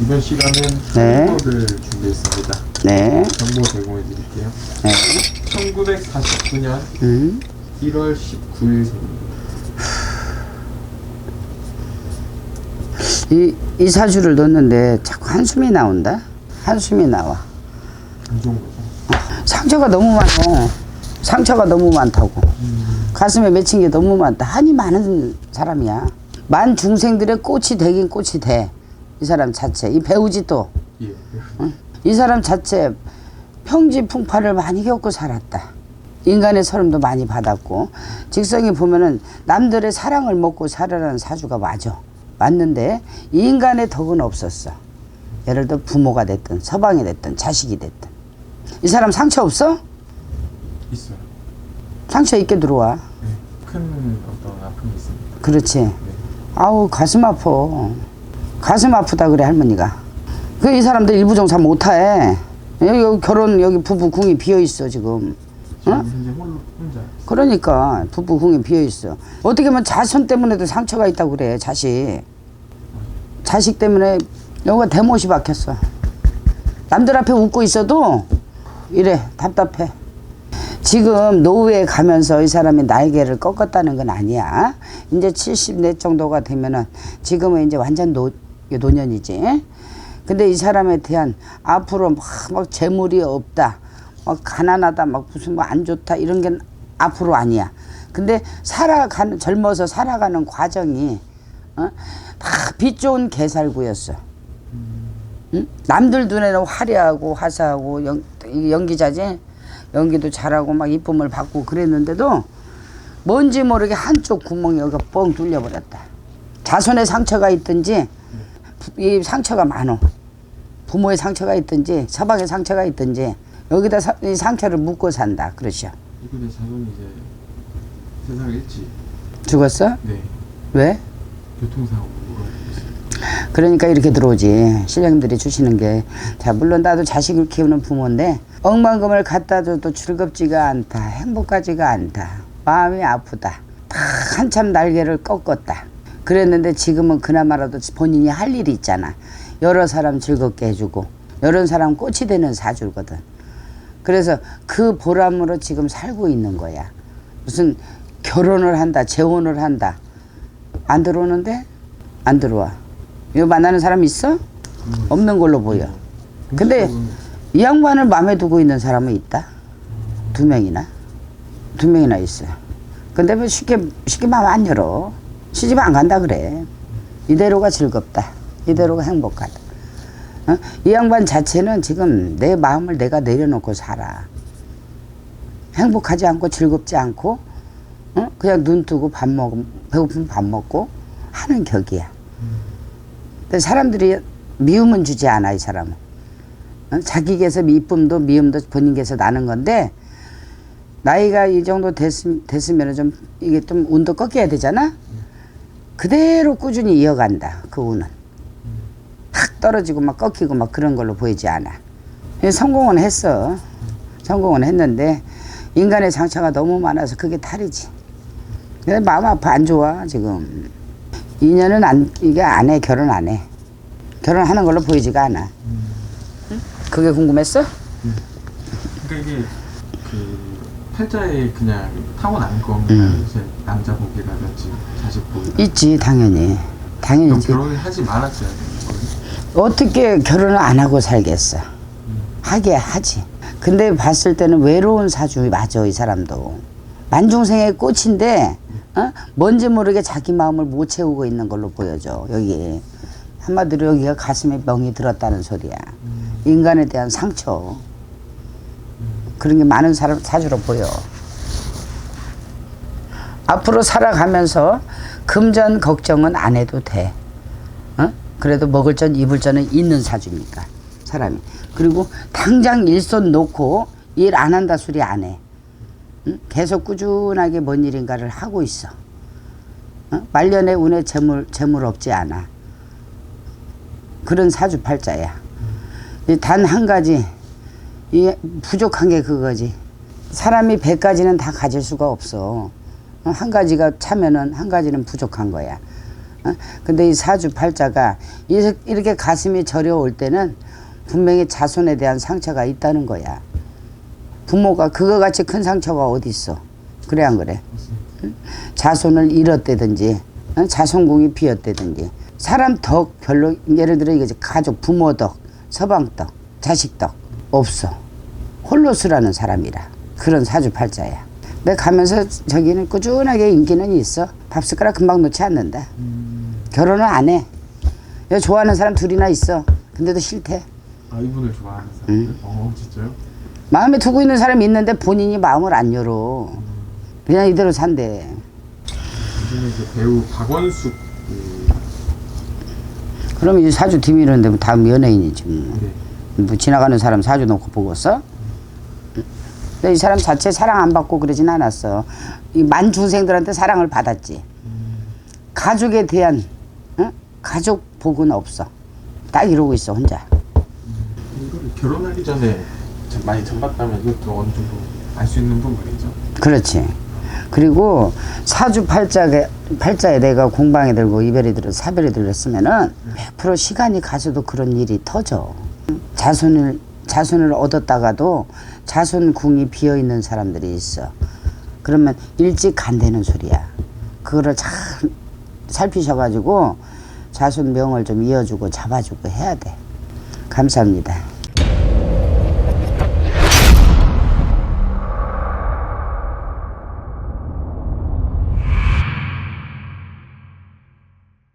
이번 시간은 네. 정보를 준비했습니다. 네. 정보 제공해 드릴게요. 네. 1949년 음. 1월 19일 이, 이 사주를 넣었는데 자꾸 한숨이 나온다? 한숨이 나와. 상처가 너무 많어. 상처가 너무 많다고. 가슴에 맺힌 게 너무 많다. 한이 많은 사람이야. 만 중생들의 꽃이 되긴 꽃이 돼. 이 사람 자체. 이 배우지 또. 예. 응? 이 사람 자체 평지 풍파를 많이 겪고 살았다. 인간의 서름도 많이 받았고 직성이 보면은 남들의 사랑을 먹고 살아라는 사주가 맞아. 맞는데 이 인간의 덕은 없었어. 예를 들어 부모가 됐든 서방이 됐든 자식이 됐든 이 사람 상처 없어? 있어요. 상처 있게 들어와. 네. 큰 어떤 아픔이 있습니다. 그렇지. 네. 아우 가슴 아파. 가슴 아프다 그래 할머니가. 그 이 사람들 일부 정사 못해. 여기, 여기 결혼 여기 부부 궁이 비어 있어 지금. 지금 어? 그러니까 부부 궁이 비어 있어. 어떻게 보면 자손 때문에도 상처가 있다고 그래 자식. 자식 때문에 여기가 대못이 박혔어. 남들 앞에 웃고 있어도 이래 답답해. 지금 노후에 가면서 이 사람이 날개를 꺾었다는 건 아니야. 이제 70내 정도가 되면은 지금은 이제 완전 노, 노년이지. 근데 이 사람에 대한 앞으로 막, 막 재물이 없다. 막 가난하다. 막 무슨 뭐 안 좋다. 이런 게 앞으로 아니야. 근데 살아가는, 젊어서 살아가는 과정이, 어? 다빛 좋은 개살구였어. 응? 남들 눈에는 화려하고 화사하고 연, 연기자지 연기도 잘하고 막 이쁨을 받고 그랬는데도 뭔지 모르게 한쪽 구멍이 여기가 뻥 뚫려버렸다. 자손의 상처가 있든지 부- 이 상처가 많어. 부모의 상처가 있든지 서방의 상처가 있든지 여기다 사- 이 상처를 묻고 산다. 그러셔. 이분의 자손이 이제 세상을 잃지. 죽었어? 네. 왜? 교통사고가 있어요. 그러니까 이렇게 들어오지. 신령들이 주시는 게. 자, 물론 나도 자식을 키우는 부모인데, 억만금을 갖다 줘도 즐겁지가 않다. 행복하지가 않다. 마음이 아프다. 다 한참 날개를 꺾었다. 그랬는데 지금은 그나마라도 본인이 할 일이 있잖아. 여러 사람 즐겁게 해주고, 여러 사람 꽃이 되는 사주거든. 그래서 그 보람으로 지금 살고 있는 거야. 무슨 결혼을 한다, 재혼을 한다. 안 들어오는데? 안 들어와. 이거 만나는 사람 있어? 없는 걸로 보여. 근데 이 양반을 마음에 두고 있는 사람은 있다. 두 명이나. 두 명이나 있어요. 근데 뭐 쉽게, 쉽게 마음 안 열어. 시집 안 간다 그래. 이대로가 즐겁다. 이대로가 행복하다. 어? 이 양반 자체는 지금 내 마음을 내가 내려놓고 살아. 행복하지 않고 즐겁지 않고, 어? 그냥 눈 뜨고 밥 먹으면, 배고프면 밥 먹고 하는 격이야. 근데 사람들이 미움은 주지 않아, 이 사람은. 어? 자기께서 이쁨도 미움도 본인께서 나는 건데, 나이가 이 정도 됐음, 됐으면 좀, 이게 좀 운도 꺾여야 되잖아? 그대로 꾸준히 이어간다, 그 운은. 탁 떨어지고 막 꺾이고 막 그런 걸로 보이지 않아. 예, 성공은 했어. 성공은 했는데, 인간의 상처가 너무 많아서 그게 탈이지. 마음 아파, 안 좋아, 지금. 인연은 안, 이게 안 해, 결혼 안 해. 결혼하는 걸로 보이지가 않아. 응? 그게 궁금했어? 그러니까 이게 그 팔자에 그냥 타고난 건가요? 음. 이제 남자 복이라든지 자식 복이라든지 있지, 당연히. 그럼 당연히지. 결혼을 하지 말았어야 되는 거예요? 어떻게 결혼을 안 하고 살겠어? 하게 하지. 근데 봤을 때는 외로운 사주 맞아, 이 사람도. 만중생의 꽃인데, 어? 뭔지 모르게 자기 마음을 못 채우고 있는 걸로 보여져, 여기. 한마디로 여기가 가슴에 멍이 들었다는 소리야. 인간에 대한 상처. 그런 게 많은 사람, 사주로 보여. 앞으로 살아가면서 금전 걱정은 안 해도 돼. 어? 그래도 먹을 전 입을 전은 있는 사주니까 사람이 그리고 당장 일손 놓고 일 안 한다 소리 안 해. 응? 계속 꾸준하게 뭔 일인가를 하고 있어. 어? 말년에 운에 재물 재물 없지 않아. 그런 사주팔자야. 단 한 가지 이 부족한 게 그거지. 사람이 백 가지는 다 가질 수가 없어. 어, 한 가지가 차면은 한 가지는 부족한 거야. 어? 근데 이 사주 팔자가 이렇게- 이렇게 가슴이 저려올 때는 분명히 자손에 대한 상처가 있다는 거야. 부모가 그거 같이 큰 상처가 어디 있어? 그래 안 그래? 응? 자손을 잃었다든지 응? 자손궁이 비었다든지 사람 덕 별로 예를 들어 이거지 가족 부모 덕 서방 덕 자식 덕 없어 홀로 쓰라는 사람이라 그런 사주팔자야. 내가 가면서 저기는 꾸준하게 인기는 있어. 밥 숟가락 금방 놓지 않는다. 결혼을 안 해. 좋아하는 사람 둘이나 있어. 근데도 싫대. 아 이분을 좋아하는 사람들? 어 진짜요? 마음에 두고 있는 사람이 있는데 본인이 마음을 안 열어. 그냥 이대로 산대. 배우 박원숙 그, 그럼 이제 사주 뭐 다음 연예인이지 뭐. 네. 뭐 지나가는 사람 사주 놓고 보고 써? 근데 이 사람 자체 사랑 안 받고 그러진 않았어. 이 만중생들한테 사랑을 받았지. 가족에 대한 응? 가족 복은 없어. 딱 이러고 있어 혼자. 이거를 결혼하기 전에 좀 많이 전봤다면 이것도 어느 정도 알 수 있는 부분이죠. 그렇지. 그리고 사주 팔자에 팔자에 내가 공방에 들고 이별이 들어 사별이 들었으면은 100% 시간이 가서도 그런 일이 터져. 자손을 자손을 얻었다가도 자손 궁이 비어 있는 사람들이 있어. 그러면 일찍 간다는 소리야. 그거를 잘 살피셔가지고 자손 명을 좀 이어주고 잡아주고 해야 돼. 감사합니다.